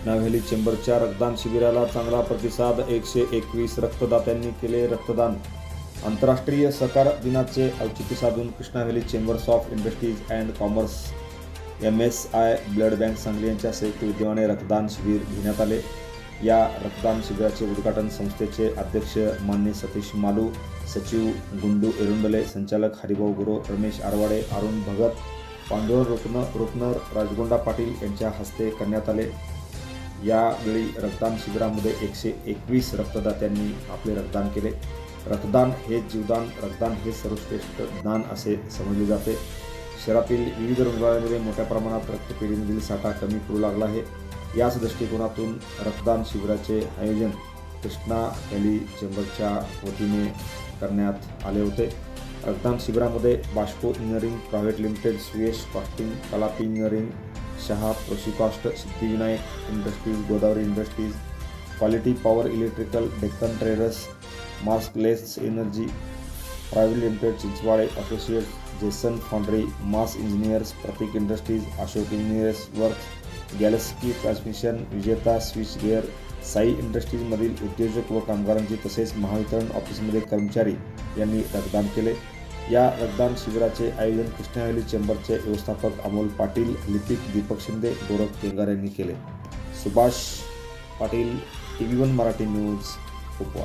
Krishna valley चेंबरच्या रक्तदान शिबिराला चांगला प्रतिसाद एकशे एकवीस रक्तदात्यांनी केले रक्तदान. आंतरराष्ट्रीय सहकार दिनाचे औचित्य साधून Krishna valley chambers of industries and commerce M S I blood bank Sangli यांच्या संयुक्त विद्यमाने रक्तदान शिबिर घेण्यात आले. या रक्तदान शिबिराचे उद्घाटन संस्थेचे अध्यक्ष मान्य सतीश मालू सचिव गुंडू एरुंडले संचालक हरिभाऊ गुरु रमेश आरवाडे अरुण भगत पांडुर रुक्न रुक्नर राजगोंडा पाटील यांच्या हस्ते करण्यात आले. यावेळी रक्तदान शिबिरामध्ये एकशे एकवीस रक्तदात्यांनी आपले रक्तदान केले. रक्तदान हे जीवदान रक्तदान हे सर्वश्रेष्ठ दान असे समजले जाते. शहरातील विविध रुग्णालयांमध्ये मोठ्या प्रमाणात रक्तपेढीमधील साठा कमी करू लागला आहे. याच दृष्टिकोनातून रक्तदान शिबिराचे आयोजन कृष्णा व्हॅली चेंबरच्या वतीने करण्यात आले होते. रक्तदान शिबिरामध्ये Bashpo engineering private limited Suyash casting Kalapi engineering Shah प्रोशिकॉस्ट Siddhivinayak industries Godavari industries quality power electrical Deccan traders मास्कलेस energy private limited Chinchwade associates Jason foundry mass engineers Pratik industries Ashok engineers work गॅलेस्की transmission Vijeta switch gear Sai इंडस्ट्रीजमधील उद्योजक व कामगारांची तसेच महावितरण ऑफिसमध्ये कर्मचारी यांनी रक्तदान केले. या रक्तदान शिबिराचे आयोजन कृष्णा चेंबरचे व्यवस्थापक अमोल पाटील लिपिक दीपक शिंदे गोरख केंगार यांनी केले. Subhash Patil T V one Marathi news उपवा